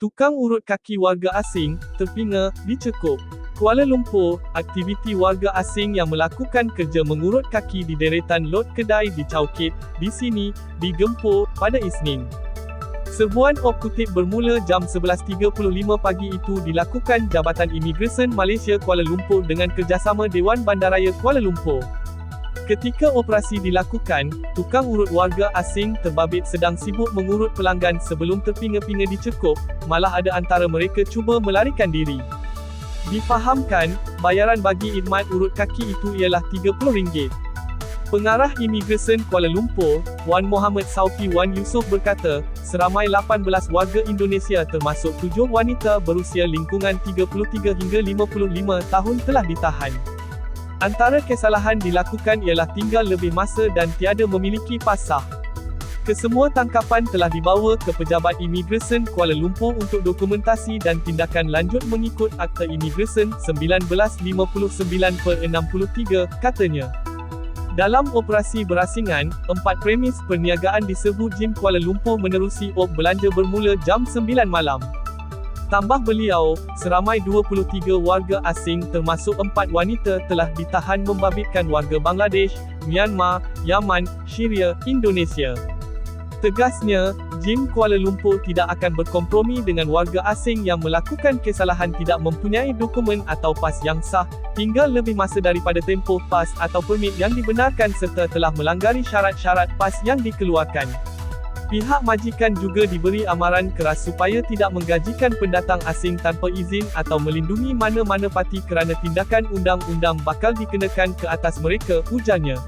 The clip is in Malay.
Tukang urut kaki warga asing, terpinga, dicekup. Kuala Lumpur, aktiviti warga asing yang melakukan kerja mengurut kaki di deretan lot kedai di Chowkit, di sini, digempur, pada Isnin. Sebuah op kutip bermula jam 11.35 pagi itu dilakukan Jabatan Imigresen Malaysia Kuala Lumpur dengan kerjasama Dewan Bandaraya Kuala Lumpur. Ketika operasi dilakukan, tukang urut warga asing terbabit sedang sibuk mengurut pelanggan sebelum terpinga-pinga dicekup, malah ada antara mereka cuba melarikan diri. Difahamkan, bayaran bagi idmat urut kaki itu ialah RM30. Pengarah Imigresen Kuala Lumpur, Wan Muhammad Saufi Wan Yusof berkata, seramai 18 warga Indonesia termasuk 7 wanita berusia lingkungan 33 hingga 55 tahun telah ditahan. Antara kesalahan dilakukan ialah tinggal lebih masa dan tiada memiliki pasah. Kesemua tangkapan telah dibawa ke Pejabat Imigresen Kuala Lumpur untuk dokumentasi dan tindakan lanjut mengikut Akta Imigresen 1959-63, katanya. Dalam operasi berasingan, empat premis perniagaan di Sebu Jim Kuala Lumpur menerusi op belanja bermula jam 9 malam. Tambah beliau, seramai 23 warga asing termasuk empat wanita telah ditahan membabitkan warga Bangladesh, Myanmar, Yaman, Syria, Indonesia. Tegasnya, Jim Kuala Lumpur tidak akan berkompromi dengan warga asing yang melakukan kesalahan tidak mempunyai dokumen atau pas yang sah, tinggal lebih masa daripada tempoh pas atau permit yang dibenarkan serta telah melanggari syarat-syarat pas yang dikeluarkan. Pihak majikan juga diberi amaran keras supaya tidak menggajikan pendatang asing tanpa izin atau melindungi mana-mana parti kerana tindakan undang-undang bakal dikenakan ke atas mereka, ujarnya.